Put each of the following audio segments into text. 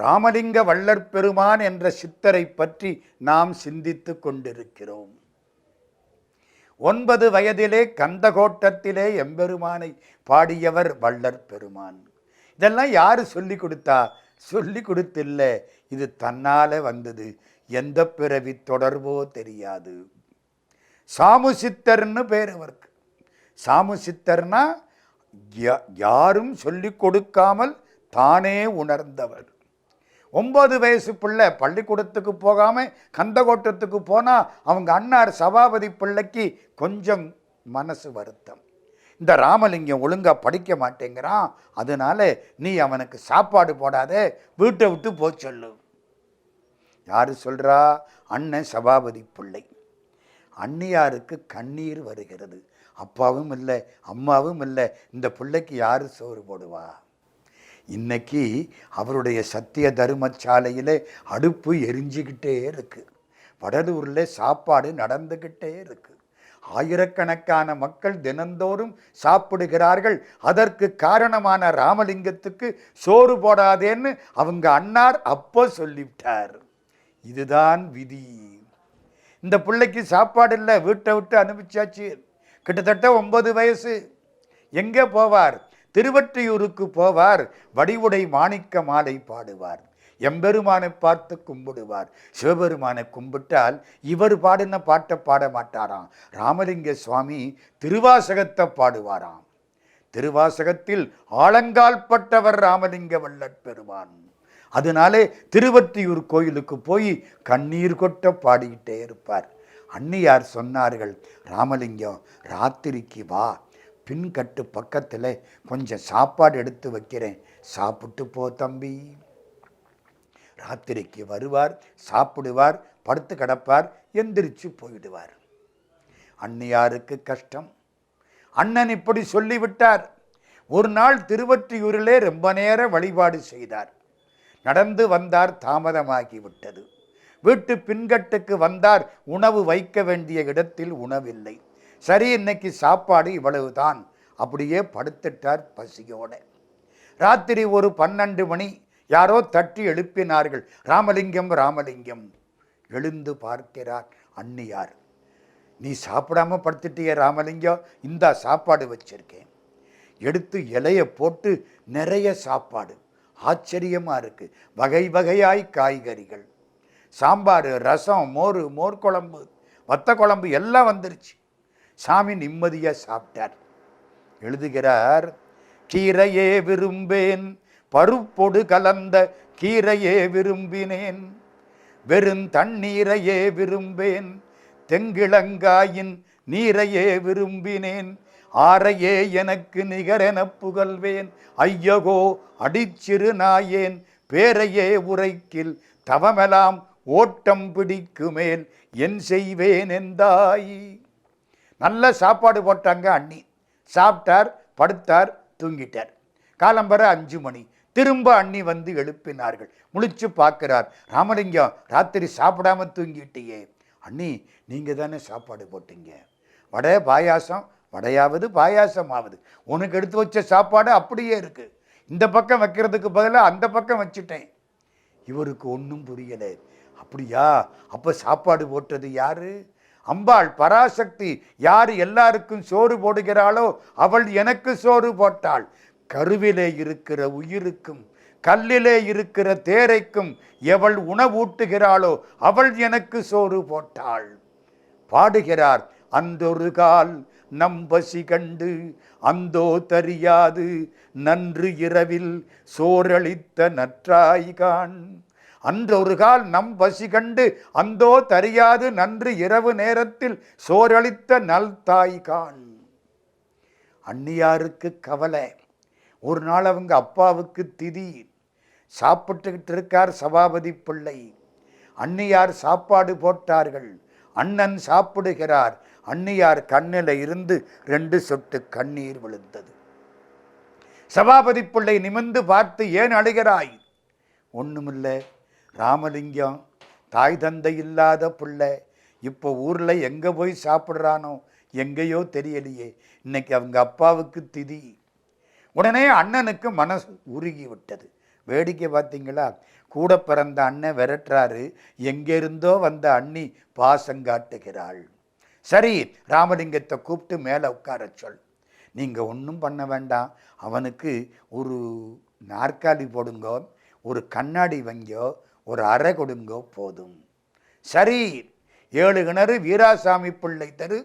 ராமலிங்க வள்ளற் பெருமான் என்ற சித்தரை பற்றி நாம் சிந்தித்து கொண்டிருக்கிறோம். ஒன்பது வயதிலே கந்தகோட்டத்திலே எம்பெருமானை பாடியவர் வள்ளற் பெருமான். இதெல்லாம் யார் சொல்லி கொடுத்தா? சொல்லி கொடுத்தில்ல. இது தன்னால் வந்தது. எந்த பிறவி தொடர்போ தெரியாது. சாமுசித்தர்னு பேர் அவருக்கு சாமுசித்தர்னா யா- யாரும் சொல்லி கொடுக்காமல் தானே உணர்ந்தவர். ஒம்பது வயசு பிள்ளை பள்ளிக்கூடத்துக்கு போகாமல் கந்தகோட்டத்துக்கு போனால் அவங்க அண்ணார் சபாபதி பிள்ளைக்கு கொஞ்சம் மனசு வருத்தம். இந்த ராமலிங்கம் ஒழுங்காக படிக்க மாட்டேங்கிறான். அதனால நீ அவனுக்கு சாப்பாடு போடாத வீட்டை விட்டு போ சொல்லு. யார் சொல்கிறா அண்ணன் சபாபதி பிள்ளை. அண்ணியாருக்கு கண்ணீர் வருகிறது. அப்பாவும் இல்லை அம்மாவும் இல்லை. இந்த பிள்ளைக்கு யார் சோறு போடுவா? இன்னைக்கு அவருடைய சத்திய தர்மசாலையிலே அடுப்பு எரிஞ்சுக்கிட்டே இருக்கு. வடலூரில் சாப்பாடு நடந்துக்கிட்டே இருக்கு. ஆயிரக்கணக்கான மக்கள் தினந்தோறும் சாப்பிடுகிறார்கள். அதற்கு காரணமான ராமலிங்கத்துக்கு சோறு போடாதேன்னு அவங்க அண்ணார் அப்போ சொல்லிவிட்டார். இதுதான் விதி. இந்த பிள்ளைக்கு சாப்பாடு இல்லை வீட்டை விட்டு அனுப்பிச்சாச்சு. கிட்டத்தட்ட ஒன்பது வயசு. எங்கே போவார்? திருவற்றியூருக்கு போவார். வடிவுடை மாணிக்க மாலை பாடுவார். எம்பெருமானை பார்த்து கும்பிடுவார். சிவபெருமானை கும்பிட்டால் இவர் பாடின பாட்டை பாட மாட்டாராம். ராமலிங்க சுவாமி திருவாசகத்தை பாடுவாராம். திருவாசகத்தில் ஆழங்கால் பட்டவர் ராமலிங்க வல்லற் பெறுவான் அதனாலே திருவற்றியூர் கோயிலுக்கு போய் கண்ணீர் கொட்ட பாடிக்கிட்டே இருப்பார். அன்னியார் சொன்னார்கள் ராமலிங்கம் ராத்திரிக்கு வா. பின்கட்டு பக்கத்தில் கொஞ்சம் சாப்பாடு எடுத்து வைக்கிறேன். சாப்பிட்டு போ தம்பி. ராத்திரிக்கு வருவார் சாப்பிடுவார் படுத்து கிடப்பார் எந்திரிச்சு போயிடுவார். அன்னையாருக்கு கஷ்டம். அண்ணன் இப்படி சொல்லிவிட்டார். ஒரு நாள் திருவற்றியூரிலே ரொம்ப நேரம் வழிபாடு செய்தார். நடந்து வந்தார் தாமதமாகி விட்டது வீட்டு பின்கட்டுக்கு வந்தார் உணவு வைக்க வேண்டிய இடத்தில் உணவில்லை. சரி இன்னைக்கு சாப்பாடு இவ்வளவு தான் அப்படியே படுத்துட்டார் பசியோட. ராத்திரி ஒரு பன்னெண்டு மணி யாரோ தட்டி எழுப்பினார்கள். ராமலிங்கம் ராமலிங்கம். எழுந்து பார்க்கிறார் அன்னியார். நீ சாப்பிடாம படுத்துட்டிய ராமலிங்கம் இந்த சாப்பாடு வச்சிருக்கேன். எடுத்து இலைய போட்டு நிறைய சாப்பாடு. ஆச்சரியமாக இருக்கு. வகை வகையாய் காய்கறிகள். சாம்பார் ரசம் மோர் மோர் குழம்பு வத்த குழம்பு எல்லாம் வந்துருச்சு. சாமி நிம்மதியாக சாப்பிட்டார். எழுதுகிறார் கீரையே விரும்பேன் பருப்பொடு கலந்த கீரையே விரும்பினேன் வெறும் தண்ணீரையே விரும்பேன் தெங்கிழங்காயின் நீரையே விரும்பினேன் ஆரையே எனக்கு நிகரெனப் புகழ்வேன் ஐயகோ அடிச்சிறு நாயேன் பேரையே உரைக்கில் தவமெலாம் ஓட்டம் பிடிக்குமேல் என் செய்வேன் எந்தாய் நல்ல சாப்பாடு போட்டாங்க அண்ணி. சாப்பிட்டார் படுத்தார் தூங்கிட்டார். காலம்பர அஞ்சு மணி. திரும்ப அண்ணி வந்து எழுப்பினார்கள். முழிச்சு பார்க்கிறார். ராமலிங்கம் ராத்திரி சாப்பிடாம தூங்கிட்டியே. அண்ணி நீங்கள் தானே சாப்பாடு போட்டீங்க. வடை பாயாசம் வடையாவது பாயாசமாவது. உனக்கு எடுத்து வச்ச சாப்பாடு அப்படியே இருக்குது இந்த பக்கம் வைக்கிறதுக்கு பதிலாக அந்த பக்கம் வச்சுட்டேன். இவருக்கு ஒன்றும் புரியலை. அப்படியா? அப்போ சாப்பாடு போட்டது யாரு? அம்பாள் பராசக்தி யார் எல்லாருக்கும் சோறு போடுகிறாளோ அவள் எனக்கு சோறு போட்டாள். கருவிலே இருக்கிற உயிருக்கும் கல்லிலே இருக்கிற தேரைக்கும் எவள் உணவூட்டுகிறாளோ அவள் எனக்கு சோறு போட்டாள். பாடுகிறார் அந்தொரு கால் நம்பசி கண்டு அந்தோ தெரியாது நன்று இரவில் சோரளித்த நற்றாய்கான் அன்றொரு கால் நம் பசி கண்டு அந்தோ தரியாது நன்று இரவு நேரத்தில் சோரளித்த நல் தாய்கான் அன்னியாருக்கு கவலை. ஒரு நாள் அவங்க அப்பாவுக்கு திதி. சாப்பிட்டுக்கிட்டு இருக்கார் சபாபதி பிள்ளை. அன்னியார் சாப்பாடு போட்டார்கள். அண்ணன் சாப்பிடுகிறார். அன்னியார் கண்ணில் இருந்து ரெண்டு சொட்டு கண்ணீர் விழுந்தது. சபாபதி பிள்ளை நிமிர்ந்து பார்த்து ஏன் அழுகிறாய்? ஒன்றுமில்லை ராமலிங்கம் தாய் தந்தை இல்லாத பிள்ளை இப்போ ஊரில் எங்கே போய் சாப்பிட்றானோ எங்கேயோ தெரியலையே. இன்னைக்கு அவங்க அப்பாவுக்கு திதி. உடனே அண்ணனுக்கு மனசு உருகி விட்டது. வேடிக்கை பார்த்தீங்களா? கூட பிறந்த அண்ணன் விரட்டுறாரு. எங்கேருந்தோ வந்த அண்ணி பாசங்காட்டுகிறாள் சரி ராமலிங்கத்தை கூப்பிட்டு மேலே உட்கார சொல். நீங்கள் ஒன்றும் பண்ண வேண்டாம். அவனுக்கு ஒரு நாற்காலி போடுங்கோ ஒரு கண்ணாடி வங்கியோ ஒரு அறை கொடுங்க போதும். சரி ஏழு கிணறு வீராசாமி பிள்ளை தெரு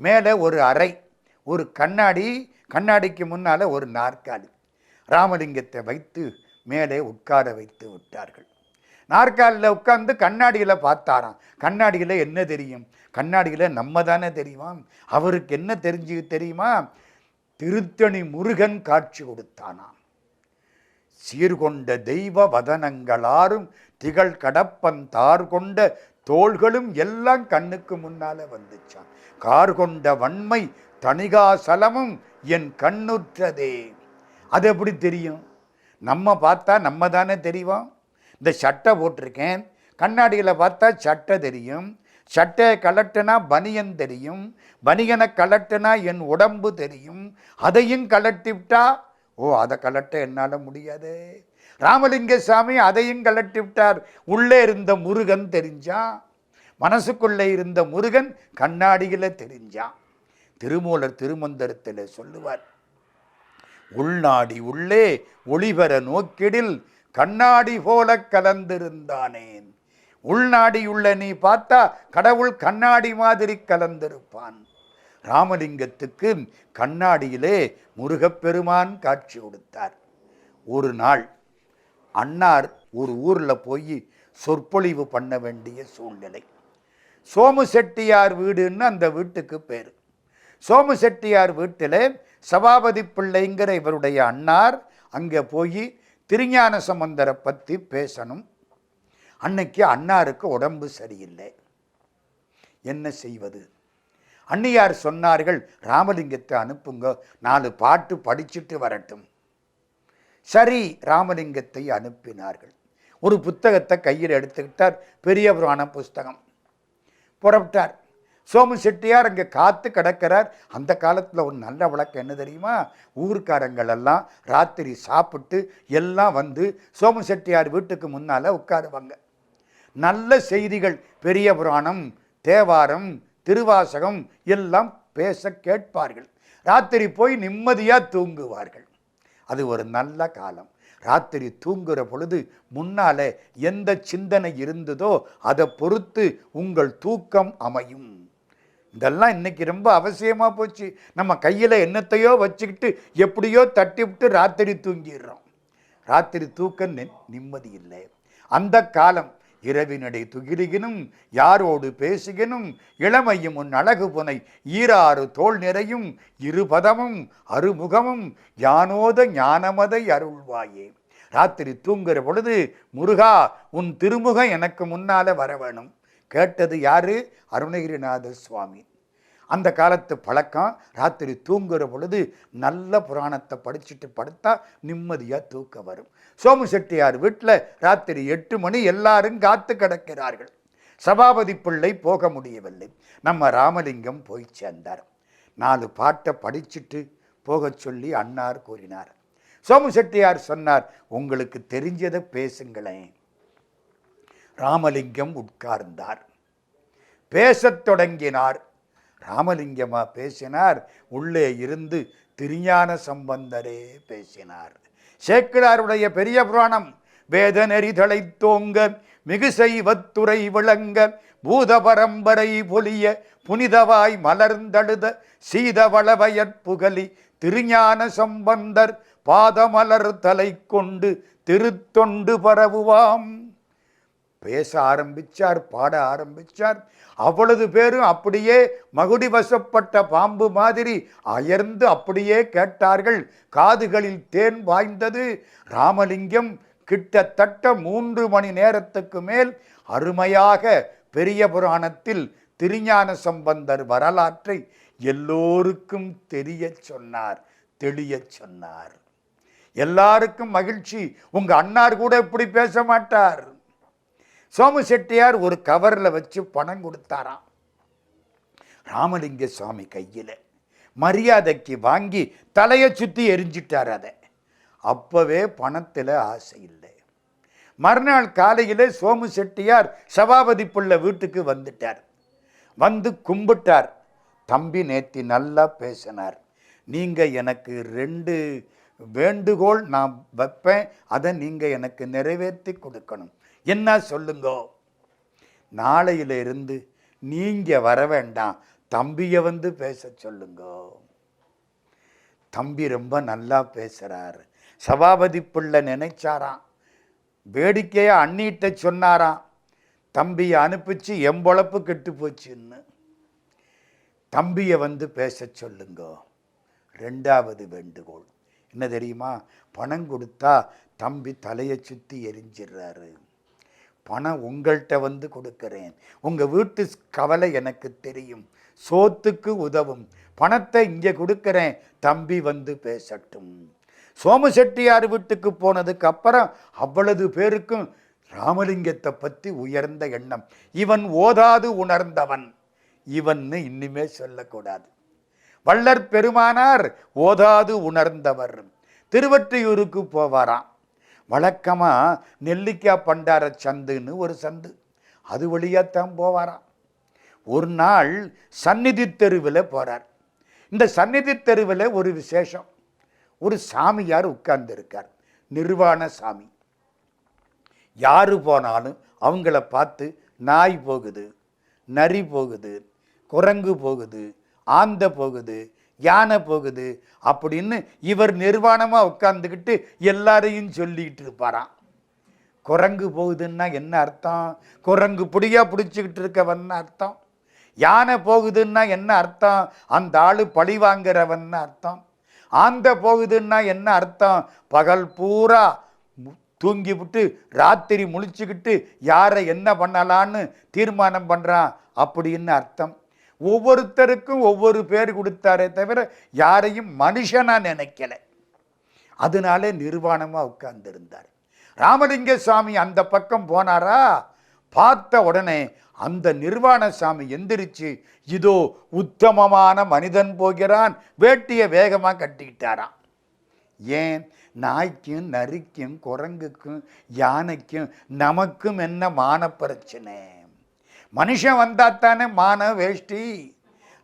மேலே ஒரு அறை ஒரு கண்ணாடி கண்ணாடிக்கு முன்னால் ஒரு நாற்காலி. ராமலிங்கத்தை வைத்து மேலே உட்கார வைத்து விட்டார்கள். நாற்காலியில் உட்கார்ந்து கண்ணாடியில் பார்த்தாராம். கண்ணாடியில் என்ன தெரியும்? கண்ணாடியில் நம்ம தானே தெரியுமா அவருக்கு என்ன தெரிஞ்சு தெரியுமா? திருத்தணி முருகன் காட்சி கொடுத்தானாம். சீர்கொண்ட தெய்வ வதனங்களாரும் திகழ் கடப்பன் தார் கொண்ட தோள்களும் எல்லாம் கண்ணுக்கு முன்னால வந்துச்சான். கார் கொண்ட வன்மை தணிகாசலமும் என் கண்ணுற்றதே. அது எப்படி தெரியும்? நம்ம பார்த்தா நம்ம தானே தெரியும் இந்த சட்டை போட்டிருக்கேன். கண்ணாடியில் பார்த்தா சட்டை தெரியும். சட்டையை கலட்டுனா பனியன் தெரியும். பனியனை கலட்டுனா என் உடம்பு தெரியும். அதையும் கலட்டி விட்டா ஓ அதை கலட்ட என்னால் முடியாது. ராமலிங்க சாமி அதையும் கலட்டி விட்டார். உள்ளே இருந்த முருகன் தெரிஞ்சான் மனசுக்குள்ளே இருந்த முருகன் கண்ணாடியில் தெரிஞ்சான் திருமூலர் திருமந்திரத்தில் சொல்லுவார் உள்நாடி உள்ளே ஒளிபெற நோக்கிடில் கண்ணாடி போல கலந்திருந்தானேன். உள்நாடியுள்ள நீ பார்த்தா கடவுள் கண்ணாடி மாதிரி கலந்திருப்பான். ராமலிங்கத்துக்கு கண்ணாடியிலே முருகப்பெருமான் காட்சி கொடுத்தார். ஒரு நாள் அன்னார் ஒரு ஊரில் போய் சொற்பொழிவு பண்ண வேண்டிய சூழ்நிலை. சோமு செட்டியார் வீடுன்னு அந்த வீட்டுக்கு பேர். சோமு செட்டியார் வீட்டில் சபாபதி பிள்ளைங்கிற இவருடைய அன்னார் அங்கே போய் திருஞான சம்பந்தரை பற்றி பேசணும். அன்னைக்கு அன்னாருக்கு உடம்பு சரியில்லை. என்ன செய்வது? அன்னியார் சொன்னார்கள் ராமலிங்கத்தை அனுப்புங்க நாலு பாட்டு படிச்சுட்டு வரட்டும். சரி ராமலிங்கத்தை அனுப்பினார்கள். ஒரு புத்தகத்தை கையில் எடுத்துக்கிட்டார். பெரிய புராண புஸ்தகம். புறப்பட்டார். சோமு செட்டியார் அங்கே காத்து கிடக்கிறார். அந்த காலத்தில் ஒரு நல்ல வழக்கம் என்ன தெரியுமா? ஊர்க்காரங்கள் எல்லாம் ராத்திரி சாப்பிட்டு எல்லாம் வந்து சோமு செட்டியார் வீட்டுக்கு முன்னால் உட்காருவாங்க. நல்ல செய்திகள் பெரிய புராணம் தேவாரம் திருவாசகம் எல்லாம் பேச கேட்பார்கள். ராத்திரி போய் நிம்மதியாக தூங்குவார்கள். அது ஒரு நல்ல காலம். ராத்திரி தூங்குகிற பொழுது முன்னால எந்த சிந்தனை இருந்ததோ அதை பொறுத்து உங்கள் தூக்கம் அமையும். இதெல்லாம் இன்னைக்கு ரொம்ப அவசியமாக போச்சு. நம்ம கையில் என்னத்தையோ வச்சுக்கிட்டு எப்படியோ தட்டி விட்டு ராத்திரி தூங்கிடுறோம். ராத்திரி தூக்கம் நிம்மதி இல்லை. அந்த காலம் இரவினடை துகிலுகினும் யாரோடு பேசுகினும் இளமையும் உன் அழகு புனை ஈராறு தோல் நிறையும் இருபதமும் அருமுகமும் ஞானோத ஞானமதை அருள்வாயே. ராத்திரி தூங்குற பொழுது முருகா உன் திருமுகம் எனக்கு முன்னால வர வேணும். கேட்டது யாரு? அருணகிரிநாத சுவாமி. அந்த காலத்து பழக்கம் ராத்திரி தூங்குகிற பொழுது நல்ல புராணத்தை படிச்சுட்டு படுத்தா நிம்மதியாக தூக்க வரும். சோமு செட்டியார் வீட்டில் ராத்திரி எட்டு மணி எல்லாரும் காத்து கிடக்கிறார்கள். சபாபதி பிள்ளை போக முடியவில்லை. நம்ம ராமலிங்கம் போய் சேர்ந்தார். நாலு பாட்டை படிச்சுட்டு போகச் சொல்லி அன்னார் கூறினார். சோமு செட்டியார் சொன்னார் உங்களுக்கு தெரிஞ்சதை பேசுங்களேன். ராமலிங்கம் உட்கார்ந்தார். பேசத் தொடங்கினார். ராமலிங்கமா பேசினார். உள்ளே இருந்து திருஞான சம்பந்தரே பேசினார். சேக்கிழாருடைய பெரிய புராணம் வேத நெறிதலை தோங்க மிகு செய்வத்துறை விளங்க பூத பரம்பரை பொலிய புனிதவாய் மலர்ந்தழுத சீதவளவயற்புகலி திருஞான சம்பந்தர் பாதமலர் தலை கொண்டு திருத்தொண்டு பரவுவாம். பேச ஆரம்பிச்சார் பாட ஆரம்பிச்சார். அவ்வளவு பேரும் அப்படியே மகுடி வசப்பட்ட பாம்பு மாதிரி அயர்ந்து அப்படியே கேட்டார்கள். காதுகளில் தேன் வாய்ந்தது. ராமலிங்கம் கிட்டத்தட்ட மூன்று மணி நேரத்துக்கு மேல் அருமையாக பெரிய புராணத்தில் திருஞான சம்பந்தர் வரலாற்றை எல்லோருக்கும் தெரியச் சொன்னார் தெளியச் சொன்னார். எல்லாருக்கும் மகிழ்ச்சி. உங்க அன்னார் கூட இப்படி பேச மாட்டார். சோமு செட்டியார் ஒரு கவரில் வச்சு பணம் கொடுத்தாராம். ராமலிங்க சுவாமி கையில் மரியாதைக்கு வாங்கி தலையை சுற்றி எரிஞ்சிட்டார் அதை. அப்போவே பணத்தில் ஆசை இல்லை. மறுநாள் காலையில் சோமு செட்டியார் சபாபதி பிள்ளை வீட்டுக்கு வந்துட்டார். வந்து கும்பிட்டார். தம்பி நேத்தி நல்லா பேசினார். நீங்கள் எனக்கு ரெண்டு வேண்டுகோள் நான் வைப்பேன். அதை நீங்கள் எனக்கு நிறைவேற்றி கொடுக்கணும். என்ன சொல்லுங்கோ? நாளையில இருந்து நீங்கள் வர வேண்டாம். தம்பியை வந்து பேச சொல்லுங்கோ. தம்பி ரொம்ப நல்லா பேசுகிறாரு சபாபதி பிள்ளை நினைச்சாராம். வேடிக்கையை அண்ணிட்ட சொன்னாராம். தம்பியை அனுப்பிச்சு எம்பொழப்பு கெட்டு போச்சுன்னு. தம்பியை வந்து பேச சொல்லுங்கோ. ரெண்டாவது வேண்டுகோள். என்ன தெரியுமா? பணம் கொடுத்தா தம்பி தலையை சுற்றி எரிஞ்சிடுறாரு. பணம் உங்கள்கிட்ட வந்து கொடுக்கிறேன். உங்கள் வீட்டு கவலை எனக்கு தெரியும். சோத்துக்கு உதவும். பணத்தை இங்கே கொடுக்குறேன். தம்பி வந்து பேசட்டும். சோமசெட்டியார் வீட்டுக்கு போனதுக்கு அப்புறம் அவ்வளவு பேருக்கும் ராமலிங்கத்தை பற்றி உயர்ந்த எண்ணம். இவன் ஓதாது உணர்ந்தவன். இவன்னு இன்னுமே சொல்லக்கூடாது. வள்ளற் பெருமானார் ஓதாது உணர்ந்தவர். திருவற்றியூருக்கு போவாராம். வழக்கமாக நெல்லிக்காய் பண்டார சந்துன்னு ஒரு சந்து. அது வழியாகத்தான் போவாராம். ஒரு நாள் சந்நிதி தெருவில் போகிறார் இந்த சந்நிதி தெருவில் ஒரு விசேஷம். ஒரு சாமியார் உட்கார்ந்துருக்கார். நிர்வாண சாமி. யார் போனாலும் அவங்கள பார்த்து நாய் போகுது நரி போகுது குரங்கு போகுது ஆந்த போகுது யானை போகுது அப்படின்னு இவர் நிர்வாணமாக உட்காந்துக்கிட்டு எல்லாரையும் சொல்லிக்கிட்டு இருப்பாராம். குரங்கு போகுதுன்னா என்ன அர்த்தம்? குரங்கு பிடியா பிடிச்சிக்கிட்டு இருக்கவன் அர்த்தம்? யானை போகுதுன்னா என்ன அர்த்தம்? அந்த ஆள் பழி வாங்குறவன் அர்த்தம்? ஆந்த போகுதுன்னா என்ன அர்த்தம்? பகல் பூரா தூங்கி விட்டு ராத்திரி முழிச்சுக்கிட்டு யாரை என்ன பண்ணலான்னு தீர்மானம் பண்ணுறான் அப்படின்னு அர்த்தம். ஒவ்வொருத்தருக்கும் ஒவ்வொரு பேர் கொடுத்தாரே தவிர யாரையும் மனுஷனாக நினைக்கலை. அதனாலே நிர்வாணமாக உட்கார்ந்திருந்தார். ராமலிங்க சாமி அந்த பக்கம் போனாரா? பார்த்த உடனே அந்த நிர்வாண சாமி எந்திரிச்சு இதோ உத்தமமான மனிதன் போகிறான். வேட்டியை வேகமாக கட்டிக்கிட்டாராம். ஏன்? நாய்க்கும் நரிக்கும் குரங்குக்கும் யானைக்கும் நமக்கும் என்ன மான பிரச்சனை மனுஷன் வந்தாத்தானே மான வேஷ்டி.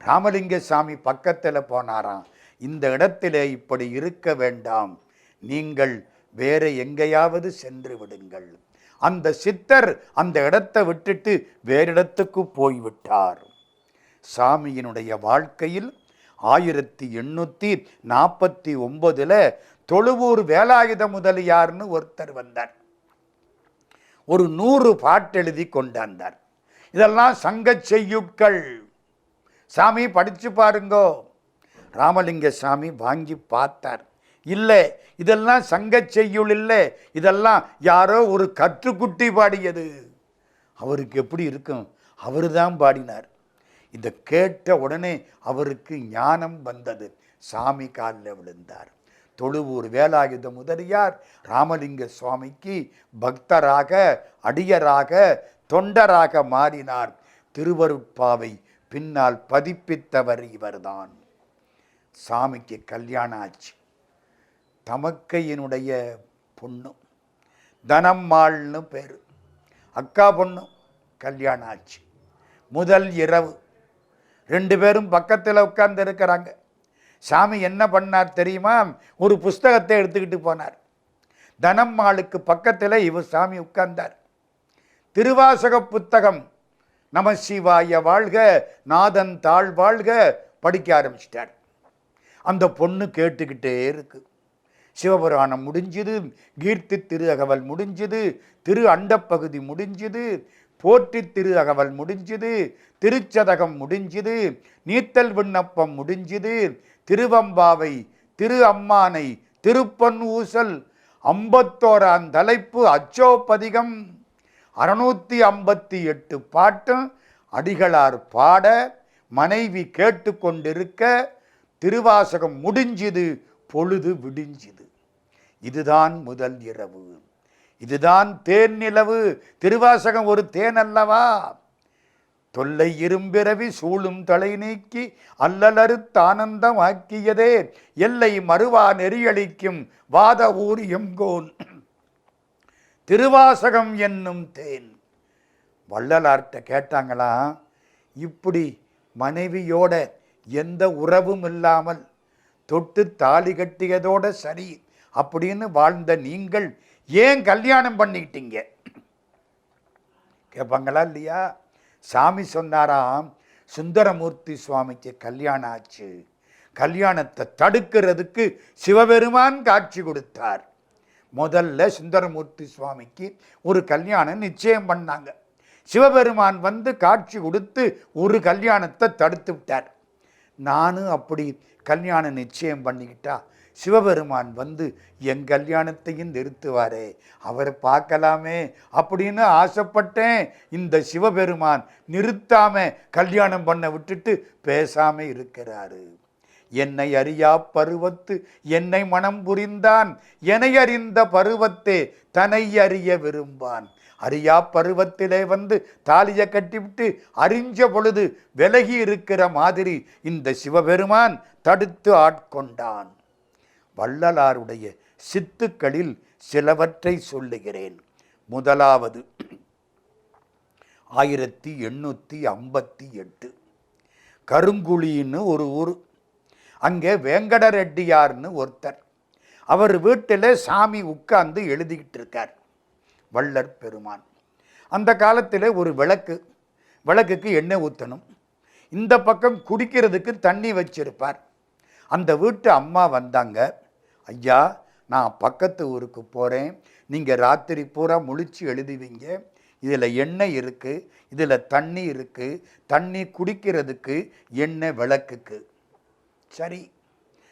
ராமலிங்க சாமி பக்கத்தில் போனாராம். இந்த இடத்துல இப்படி இருக்க வேண்டாம். நீங்கள் வேற எங்கேயாவது சென்று விடுங்கள். அந்த சித்தர் அந்த இடத்தை விட்டுட்டு வேறு இடத்துக்கு போய்விட்டார். சாமியினுடைய வாழ்க்கையில் ஆயிரத்தி எண்ணூற்றி நாற்பத்தி ஒன்பதில் தொழுவூர் வேலாயுத முதலியார்னு ஒருத்தர் வந்தார். ஒரு நூறு பாட்டு எழுதி கொண்டாந்தார். இதெல்லாம் சங்கச் செய்யுட்கள். சாமி படித்து பாருங்கோ. ராமலிங்க சாமி வாங்கி பார்த்தார். இல்லை இதெல்லாம் சங்க செய்யுள் இல்லை. இதெல்லாம் யாரோ ஒரு கற்றுக்குட்டி பாடியது. அவருக்கு எப்படி இருக்கும்? அவர் தான் பாடினார். இதை கேட்ட உடனே அவருக்கு ஞானம் வந்தது. சாமி காலில் விழுந்தார். தொழுவூர் வேலாயுத முதலியார் ராமலிங்க சுவாமிக்கு பக்தராக அடியராக தொண்டராக மாறினார் திருவருட்பாவை. பின்னால் பதிப்பித்தவர் இவர்தான். சாமிக்கு கல்யாணம் ஆச்சு. தமக்கையினுடைய பொண்ணு தனம்மாள்னு பேர். அக்கா பொண்ணு கல்யாணம் ஆச்சு. முதல் இரவு. ரெண்டு பேரும் பக்கத்தில் உட்கார்ந்து இருக்கிறாங்க. சாமி என்ன பண்ணார் தெரியுமா? ஒரு புஸ்தகத்தை எடுத்துக்கிட்டு போனார். தனம்மாளுக்கு பக்கத்தில் இவர் சாமி உட்கார்ந்தார். திருவாசக புத்தகம். நம சிவாய வாழ்க நாதன் தாழ் வாழ்க படிக்க ஆரம்பிச்சிட்டார். அந்த பொண்ணு கேட்டுக்கிட்டே இருக்கு. சிவபுராணம் முடிஞ்சுது கீர்த்தி திரு அகவல் முடிஞ்சுது திரு அண்டப்பகுதி முடிஞ்சுது போற்றி திரு அகவல் முடிஞ்சுது திருச்சதகம் முடிஞ்சுது நீத்தல் விண்ணப்பம் முடிஞ்சுது திருவம்பாவை திரு அம்மானை திருப்பன் ஊசல் ஐம்பத்தோராம் தலைப்பு அச்சோபதிகம். அறுநூற்றி ஐம்பத்தி எட்டு பாட்டும் அடிகளார் பாட மனைவி கேட்டுக்கொண்டிருக்க திருவாசகம் முடிஞ்சுது பொழுது விடிஞ்சுது. இதுதான் முதல் இரவு. இதுதான் தேன் நிலவு. திருவாசகம் ஒரு தேன் அல்லவா? தொல்லை இரும்பிறவி சூழும் தலை நீக்கி அல்லலறுத்தானந்தம் ஆக்கியதே. எல்லை மறுவா நெறியளிக்கும் வாத ஊர் எங்கோன் திருவாசகம் என்னும் தேன். வள்ளலார்கிட்ட கேட்டாங்களாம் இப்படி மனைவியோட எந்த உறவும் இல்லாமல் தொட்டு தாலி கட்டியதோட சரி அப்படின்னு வாழ்ந்த நீங்கள் ஏன் கல்யாணம் பண்ணிக்கிட்டீங்க? கேட்பாங்களா இல்லையா? சாமி சொன்னாராம் சுந்தரமூர்த்தி சுவாமிக்கு கல்யாணம் ஆச்சு. கல்யாணத்தை தடுக்கிறதுக்கு சிவபெருமான் காட்சி கொடுத்தார். முதல்ல சுந்தரமூர்த்தி சுவாமிக்கு ஒரு கல்யாணம் நிச்சயம் பண்ணாங்க. சிவபெருமான் வந்து காட்சி கொடுத்து ஒரு கல்யாணத்தை தடுத்து விட்டார். நானும் அப்படி கல்யாணம் நிச்சயம் பண்ணிக்கிட்டா சிவபெருமான் வந்து என் கல்யாணத்தையும் நிறுத்துவாரே அவரை பார்க்கலாமே அப்படின்னு ஆசைப்பட்டேன். இந்த சிவபெருமான் நிறுத்தாமல் கல்யாணம் பண்ண விட்டுட்டு பேசாமல் இருக்கிறாரு. என்னை அறியா பருவத்து என்னை மனம் புரிந்தான். என்னை அறிந்த பருவத்தே தன்னை அறிய விரும்பான். அறியா பருவத்திலே வந்து தாலியை கட்டிவிட்டு அறிஞ்ச பொழுது விலகி இருக்கிற மாதிரி இந்த சிவபெருமான் தடுத்து ஆட்கொண்டான். வள்ளலாருடைய சித்துக்களில் சிலவற்றை சொல்லுகிறேன். முதலாவது ஆயிரத்தி எண்ணூற்றி ஐம்பத்தி எட்டு. கருங்குழின்னு ஒரு ஊர் அங்கே வேங்கட ரெட்டியார்னு ஒருத்தர். அவர் வீட்டில் சாமி உட்கார்ந்து எழுதிக்கிட்டு இருக்கார் வள்ளர் பெருமான். அந்த காலத்தில் ஒரு விளக்கு விளக்குக்கு எண்ணெய் ஊற்றணும் இந்த பக்கம் குடிக்கிறதுக்கு தண்ணி வச்சிருப்பார். அந்த வீட்டு அம்மா வந்தாங்க. ஐயா நான் பக்கத்து ஊருக்கு போகிறேன் நீங்கள் ராத்திரி பூரா முழிச்சு எழுதுவீங்க. இதில் எண்ணெய் இருக்குது இதில் தண்ணி இருக்குது தண்ணி குடிக்கிறதுக்கு எண்ணெய் விளக்குக்கு. சரி.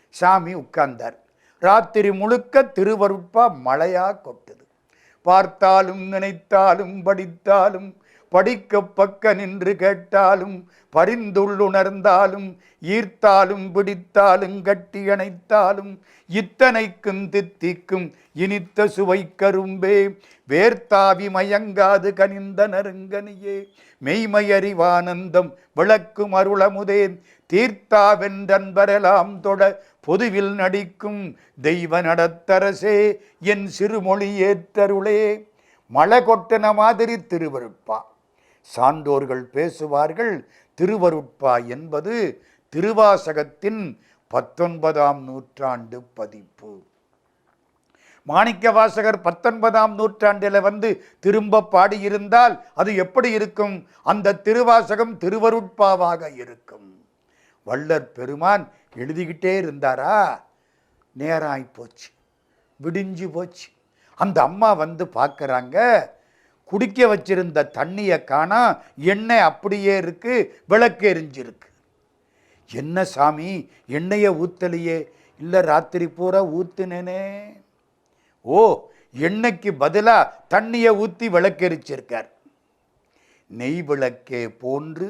சாமி உட்கார்ந்தார். ராத்திரி முழுக்க திருவருட்பா மழையா கொட்டுது. பார்த்தாலும் நினைத்தாலும் படித்தாலும் படிக்க பக்க நின்று கேட்டாலும் பரிந்துள்ளுணர்ந்தாலும் ஈர்த்தாலும் பிடித்தாலும் கட்டி அணைத்தாலும் இத்தனைக்கும் தித்திக்கும் இனித்த சுவை கரும்பே. வேர்த்தாவி மயங்காது கனிந்த நருங்கனியே மெய்மையறிவானந்தம் விளக்கும் அருளமுதே. தீர்த்தாவென்றன்பரெலாம் தொட பொதுவில் நடிக்கும் தெய்வ நடத்தரசே என் சிறுமொழி ஏற்றருளே. மழை கொட்டின மாதிரி திருவருட்பா சான்றோர்கள் பேசுவார்கள். திருவருட்பா என்பது திருவாசகத்தின் பத்தொன்பதாம் நூற்றாண்டு பதிப்பு. மாணிக்க வாசகர் பத்தொன்பதாம் நூற்றாண்டில் வந்து திரும்ப பாடியிருந்தால் அது எப்படி இருக்கும்? அந்த திருவாசகம் திருவருட்பாவாக இருக்கும். வள்ளற் பெருமான் எழுதிக்கிட்டே இருந்தாரா? நேராய் போச்சு விடிஞ்சு போச்சு. அந்த அம்மா வந்து பார்க்குறாங்க குடிக்க வச்சிருந்த தண்ணியை காணா எண்ணெய் அப்படியே இருக்கு விளக்கு எரிஞ்சிருக்கு. என்ன சாமி எண்ணெயை ஊத்தலையே? இல்லை ராத்திரி பூரா ஊத்துனேனே. ஓ எண்ணெய்க்கு பதிலாக தண்ணியை ஊற்றி விளக்கெரிச்சிருக்கார் நெய் விளக்கே போன்று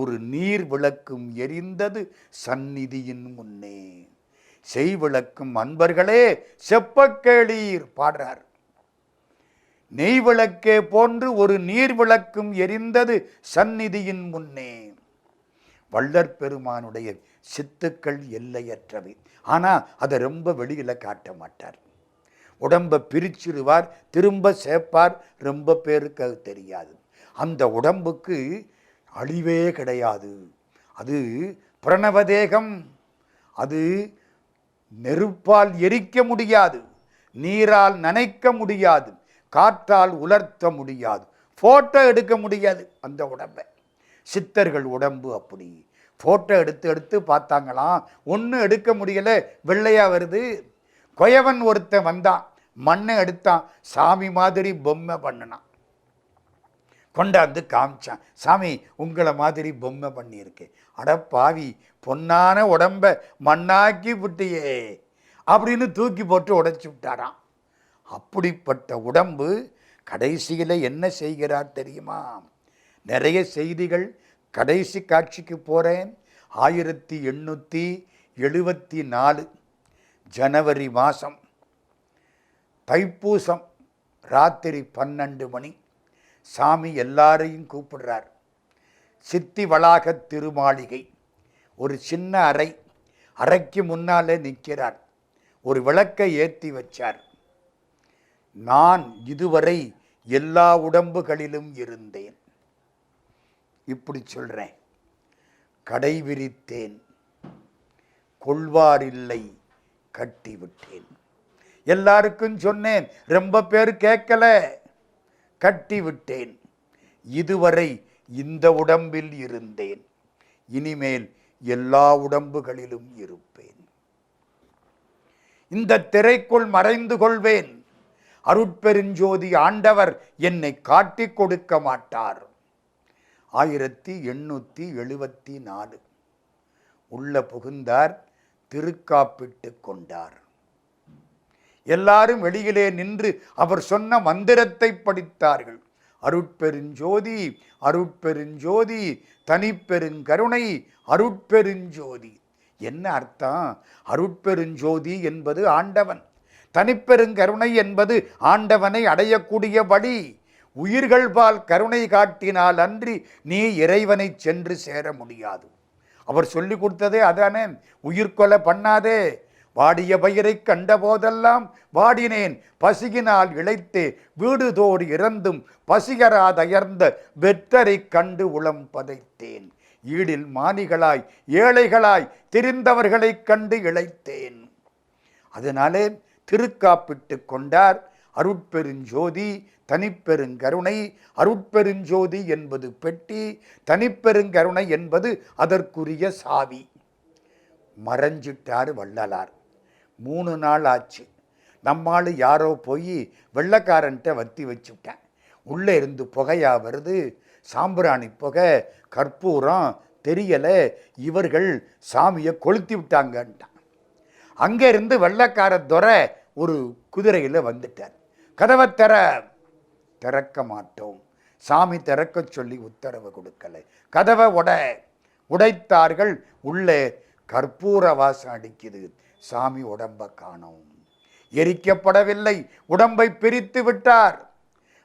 ஒரு நீர் விளக்கும் எரிந்தது சந்நிதியின் முன்னே. செய் விளக்கும் அன்பர்களே செப்பக்கேளீர் பாடுறார். நெய் விளக்கே போன்று ஒரு நீர் விளக்கும் எரிந்தது சந்நிதியின் முன்னே. வள்ளற் பெருமானுடைய சித்துக்கள் எல்லையற்றவை. ஆனால் அதை ரொம்ப வெளியில் காட்ட மாட்டார். உடம்பை பிரிச்சிருவார் திரும்ப சேர்ப்பார் ரொம்ப பேருக்கு அது தெரியாது. அந்த உடம்புக்கு அழிவே கிடையாது. அது பிரணவதேகம். அது நெருப்பால் எரிக்க முடியாது. நீரால் நனைக்க முடியாது. காற்றால் உலர்த்த முடியாது. ஃபோட்டோ எடுக்க முடியாது. அந்த உடம்பை. சித்தர்கள் உடம்பு அப்படி. ஃபோட்டோ எடுத்து எடுத்து பார்த்தாங்களாம். ஒன்றும் எடுக்க முடியலை. வெள்ளையா வருது. கொயவன் ஒருத்தன் வந்தான். மண்ணை எடுத்தான். சாமி மாதிரி பொம்மை பண்ணினான். கொண்டாந்து காமிச்சான். சாமி உங்களை மாதிரி பொம்மை பண்ணியிருக்கேன் அட பாவி பொன்னான உடம்ப மண்ணாக்கி விட்டியே அப்படின்னு தூக்கி போட்டு உடைச்சி விட்டாராம். அப்படிப்பட்ட உடம்பு கடைசியில் என்ன செய்கிறார் தெரியுமா? நிறைய செய்திகள் கடைசி காட்சிக்கு போகிறேன் ஆயிரத்தி எண்ணூற்றி எழுபத்தி நாலு ஜனவரி மாதம் தைப்பூசம் ராத்திரி பன்னெண்டு மணி. சாமி எல்லாரையும் கூப்பிடுறார். சித்தி வளாக திருமாளிகை. ஒரு சின்ன அறை. அறைக்கு முன்னாலே நிற்கிறார். ஒரு விளக்கை ஏற்றி வச்சார். நான் இதுவரை எல்லா உடம்புகளிலும் இருந்தேன். இப்படி சொல்றேன். கடை விரித்தேன் கொள்வாரில்லை கட்டி விட்டேன் எல்லாருக்கும் சொன்னேன் ரொம்ப பேர் கேட்கல கட்டி விட்டேன் இதுவரை இந்த உடம்பில் இருந்தேன். இனிமேல் எல்லா உடம்புகளிலும் இருப்பேன். இந்த திரைக்குள் மறைந்து கொள்வேன். அருட்பெருஞ்சோதி ஆண்டவர் என்னை காட்டிக் கொடுக்க மாட்டார். ஆயிரத்தி எண்ணூற்றி எழுபத்தி நாலு. உள்ள புகுந்தார் திருக்காப்பிட்டு கொண்டார். எல்லாரும் வெளியிலே நின்று அவர் சொன்ன மந்திரத்தை படித்தார்கள். அருட்பெருஞ்சோதி அருட்பெருஞ்சோதி தனிப்பெருங்கருணை அருட்பெருஞ்சோதி. என்ன அர்த்தம்? அருட்பெருஞ்சோதி என்பது ஆண்டவன். தனிப்பெருங்கருணை என்பது ஆண்டவனை அடையக்கூடிய வழி. உயிர்கள் பால் கருணை காட்டினால் அன்றி நீ இறைவனை சென்று சேர முடியாது. அவர் சொல்லி கொடுத்ததே அதானே? உயிர்கொலை பண்ணாதே. வாடிய பயிரை கண்டபோதெல்லாம் வாடினேன். பசியினால் இழைத்து வீடுதோடு இறந்தும் பசிகராதயர்ந்த வெற்றரை கண்டு உளம் பதைத்தேன். ஈடில் மானிகளாய் ஏழைகளாய் திரிந்தவர்களைக் கண்டு இழைத்தேன். அதனாலே திருக்காப்பிட்டு கொண்டார். அருட்பெருஞ்சோதி தனிப்பெருங்கருணை. அருட்பெருஞ்சோதி என்பது பெட்டி தனிப்பெருங்கருணை என்பது அதற்குரிய சாவி. மறைஞ்சிட்டார் வள்ளலார். மூணு நாள் ஆச்சு. நம்மால் யாரோ போய் வெள்ளைக்காரன்ட்ட வத்தி வச்சுட்டேன். உள்ளே இருந்து புகையா வருது. சாம்பிராணி புகை கற்பூரம் தெரியலை இவர்கள் சாமியை கொளுத்தி விட்டாங்கன்ட்டான். அங்கே இருந்து துறை ஒரு குதிரையில் வந்துட்டார். கதவை திற திறக்க மாட்டோம். சாமி திறக்க சொல்லி உத்தரவு கொடுக்கல. கதவை உட உடைத்தார்கள். உள்ளே கற்பூர வாசம் அடிக்குது. சாமி உடம்ப காணோம். எரிக்கப்படவில்லை. உடம்பை பிரித்து விட்டார்.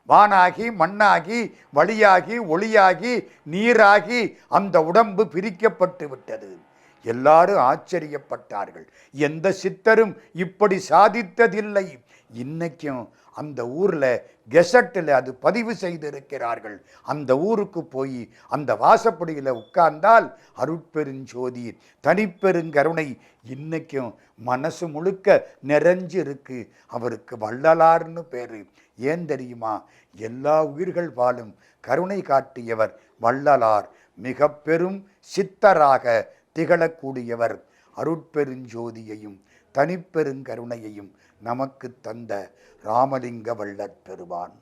வானாகி மண்ணாகி வழியாகி ஒளியாகி நீராகி அந்த உடம்பு பிரிக்கப்பட்டு விட்டது. எல்லாரும் ஆச்சரியப்பட்டார்கள். எந்த சித்தரும் இப்படி சாதித்ததில்லை. இன்னைக்கும் அந்த ஊரில் கெசட்டில் அது பதிவு செய்திருக்கிறார்கள். அந்த ஊருக்கு போய் அந்த வாசப்படியில் உட்கார்ந்தால் அருட்பெருஞ்சோதி தனிப்பெருங்கருணை இன்னைக்கும் மனசு முழுக்க நிறைஞ்சு இருக்கு அவருக்கு வள்ளலார்னு பேர். ஏன் தெரியுமா? எல்லா உயிர்கள் வாழும் கருணை காட்டியவர் வள்ளலார். மிக பெரும் சித்தராக திகழக்கூடியவர். அருட்பெருஞ்சோதியையும் தனிப்பெருங்கருணையையும் நமக்கு தந்த ராமலிங்க வள்ளற் பெறுவான்